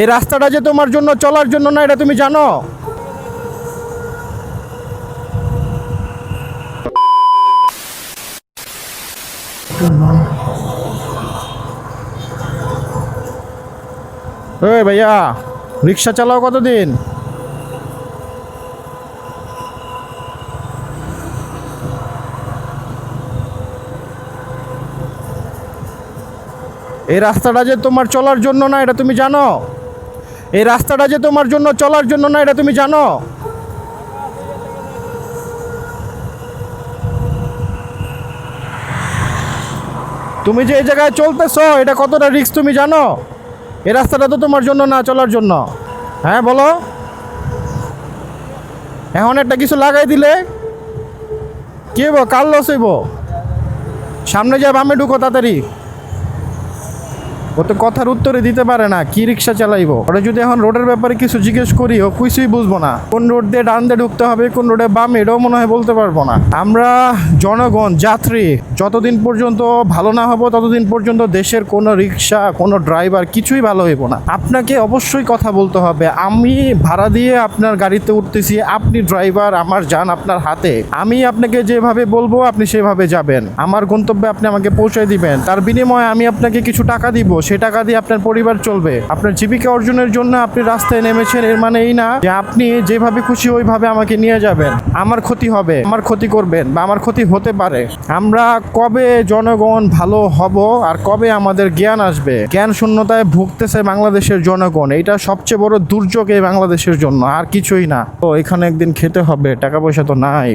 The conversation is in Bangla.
এই রাস্তাটা যে তোমার জন্য, চলার জন্য না, এটা তুমি জানো? ভাইয়া, রিক্সা চালাও কতদিন? এই রাস্তাটা যে তোমার চলার জন্য না, এটা তুমি জানো? এই রাস্তাটা যে তোমার জন্য, চলার জন্য না, এটা তুমি জানো? তুমি যে এই জায়গায় চলতেছো, এটা কতটা রিস্ক তুমি জানো? এই রাস্তাটা তো তোমার জন্য না, চলার জন্য। হ্যাঁ বলো। এখন একটা কিছু লাগাই দিলে, কে হইব? কাল লস হইব? সামনে যা বামে ঢুকো তাড়াতাড়ি। ও তো কথার উত্তরে দিতে পারে না, কি রিক্সা চালাইবো? ওরা যদি এখন রোডের ব্যাপারে কিছু জিজ্ঞেস করি ও কিছুই বুঝব না। কোন রোড দিয়ে ডান দিয়ে ঢুকতে হবে, কোন রোডে বাম, এটাও মনে হয় বলতে পারব না। আমরা জনগণ, যাত্রী, যতদিন পর্যন্ত ভালো না হব, ততদিন পর্যন্ত দেশের কোনো রিক্সা, কোনো ড্রাইভার কিছুই ভালো হইব না। আপনাকে অবশ্যই কথা বলতে হবে, আমি ভাড়া দিয়ে আপনার গাড়িতে উঠতেছি, আপনি ড্রাইভার, আমার যান আপনার হাতে। আমি আপনাকে যেভাবে বলব, আপনি সেভাবে যাবেন। আমার গন্তব্যে আপনি আমাকে পৌঁছে দিবেন। তার বিনিময়ে আমি আপনাকে কিছু টাকা দিব সেই টাকা দিয়ে আপনার পরিবার চলবে। আপনার জীবিকা অর্জনের জন্য আপনি রাস্তায় নেমেছেন, এর মানে এই না যে আপনি যেভাবে খুশি ওইভাবে আমাকে নিয়ে যাবেন। আমার ক্ষতি হবে, আমার ক্ষতি করবেন বা আমার ক্ষতি হতে পারে। আমরা কবে জনগণ ভালো হব আর কবে আমাদের জ্ঞান আসবে? জ্ঞান শূন্যতায় ভুগতেছে বাংলাদেশের জনগণ। এটা সবচেয়ে বড় দুর্যোগ এই বাংলাদেশের জন্য, আর কিছুই না। তো এখানে একদিন খেতে হবে, টাকা পয়সা তো নাই।